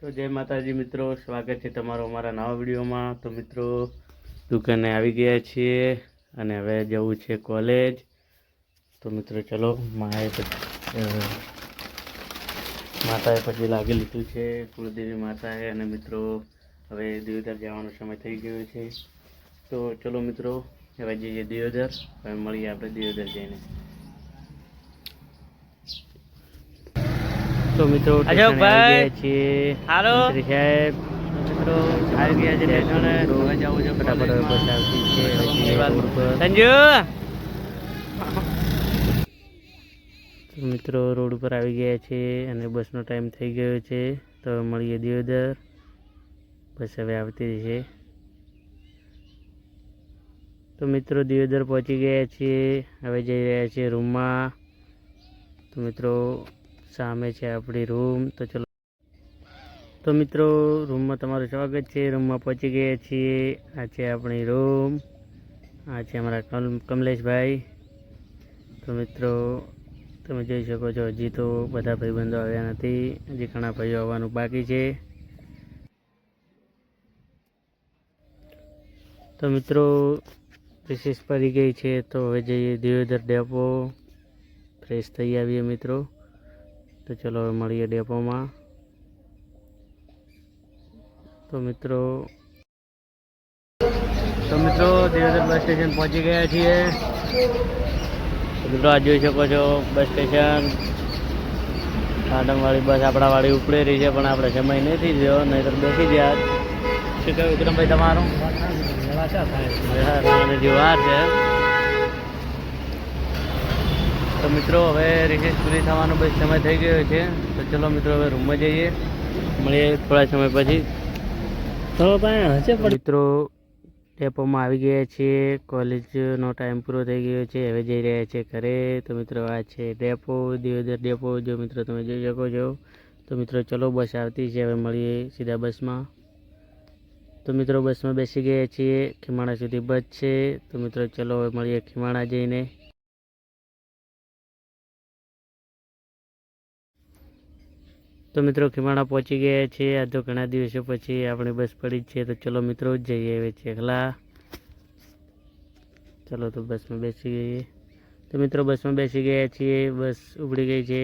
તો જય માતાજી મિત્રો, સ્વાગત છે તમારો અમારા નવા વિડીયોમાં. તો મિત્રો, દુકાને આવી ગયા છીએ અને હવે જવું છે કોલેજ. તો મિત્રો, ચલો, માએ માતાએ પછી લાગી લીધું છે, કુળદેવી માતાએ. અને મિત્રો, હવે દિયોદર જવાનો સમય થઈ ગયો છે. તો ચલો મિત્રો, હવે જઈએ દિયોદર. હવે મળીએ આપણે દિયોદર જઈને. તો મિત્રો ગયા છીએ. હાલો. સાહેબ. મિત્રો આવી ગયા છે. ફટાફટ બસ આવતી છે. સંજુ! તો મિત્રો રોડ ઉપર આવી ગયા છે અને બસનો ટાઈમ થઈ ગયો છે. તો મળીએ દિયોદર બસ હવે આવતી છે. તો મિત્રો દિયોદર પહોંચી ગયા છીએ. હવે જઈ રહ્યા છીએ રૂમમાં. તો મિત્રો સામે છે આપણી રૂમ. તો ચલો. તો મિત્રો, રૂમમાં તમારું સ્વાગત છે. રૂમમાં પહોંચી ગયા છીએ. આ છે આપણી રૂમ. આ છે અમારા કમ- કમલેશભાઈ. તો મિત્રો, તમે જોઈ શકો છો, હજી તો બધા ભાઈબંધો આવ્યા નથી. હજી ઘણા ભાઈઓ આવવાનું બાકી છે. તો મિત્રો, રિસીસ પડી ગઈ છે. તો હવે જઈએ દિયોદર ડેપો. ફ્રેશ થઈ આવીએ મિત્રો. તો ચલો હવે મળીએ ડેપોમાં. તો મિત્રો તો મિત્રો દેવદર બસ સ્ટેશન પહોંચી ગયા છીએ. તો મિત્રો આ જોઈ શકો છો બસ સ્ટેશન. વાળી બસ આપણા વાળી ઉપડી રહી છે પણ આપણે સમય નથી થયો તો બેસી ગયા. શું કહ્યું વિક્રમભાઈ તમારું? જોવા છે. તો મિત્રો હવે રિસેસ પૂરી થવાનો બસ સમય થઈ ગયો છે. તો ચલો મિત્રો હવે રૂમમાં જઈએ. મળીએ થોડા સમય પછી. મિત્રો ડેપોમાં આવી ગયા છીએ. કોલેજનો ટાઈમ પૂરો થઈ ગયો છે. હવે જઈ રહ્યા છે ઘરે. તો મિત્રો આ છે ડેપો દિયોદર ડેપો જો મિત્રો તમે જોઈ શકો છો. તો મિત્રો ચલો બસ આવતી છે. હવે મળીએ સીધા બસમાં. તો મિત્રો બસમાં બેસી ગયા છીએ. ખીમાણા સુધી બસ છે. તો મિત્રો ચલો હવે મળીએ ખીમાણા જઈને. તો મિત્રો ખીમાણા પહોંચી ગયા છીએ આ તો ઘણા દિવસો પછી આપણી બસ પડી જ છે. તો ચલો મિત્રો જઈએ હવે ચેખલા. ચલો તો બસમાં બેસી ગઈએ. તો મિત્રો બસમાં બેસી ગયા છીએ. બસ ઉપડી ગઈ છે.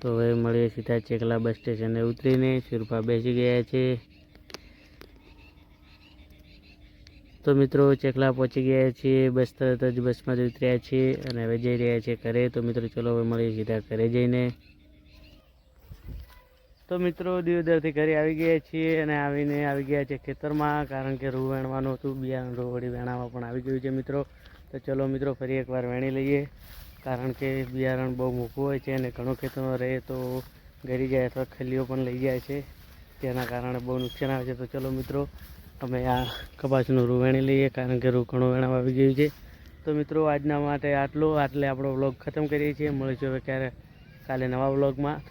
તો હવે મળીએ સીધા ચેખલા બસ સ્ટેશને ઉતરીને શિરપા બેસી ગયા છે. તો મિત્રો ચેખલા પહોંચી ગયા છીએ. બસ તરત જ બસમાં જ ઉતર્યા છીએ અને હવે જઈ રહ્યા છીએ ઘરે. તો મિત્રો ચલો હવે મળીએ સીધા ઘરે જઈને. તો મિત્રો દિવદરથી ઘરે આવી ગયા છીએ અને આવીને આવી ગયા છે ખેતરમાં, કારણ કે રૂ વેણવાનું હતું, બિયારણ રૂ વળી વેણામાં પણ આવી ગયું છે મિત્રો. તો ચલો મિત્રો ફરી એકવાર વેણી લઈએ, કારણ કે બિયારણ બહુ મૂકવું હોય છે અને ઘણો ખેતરમાં રહે તો ગરી જાય અથવા ખલીઓ પણ લઈ જાય છે. તેના કારણે બહુ નુકસાન આવે છે. તો ચલો મિત્રો, અમે આ કપાસનું રૂ વેણી લઈએ, કારણ કે રૂ ઘણું વેણામાં આવી ગયું છે. તો મિત્રો, આજના માટે આટલું. આટલે આપણો વ્લોગ ખતમ કરીએ છીએ. મળીશું હવે ક્યારે? કાલે નવા વ્લોગમાં.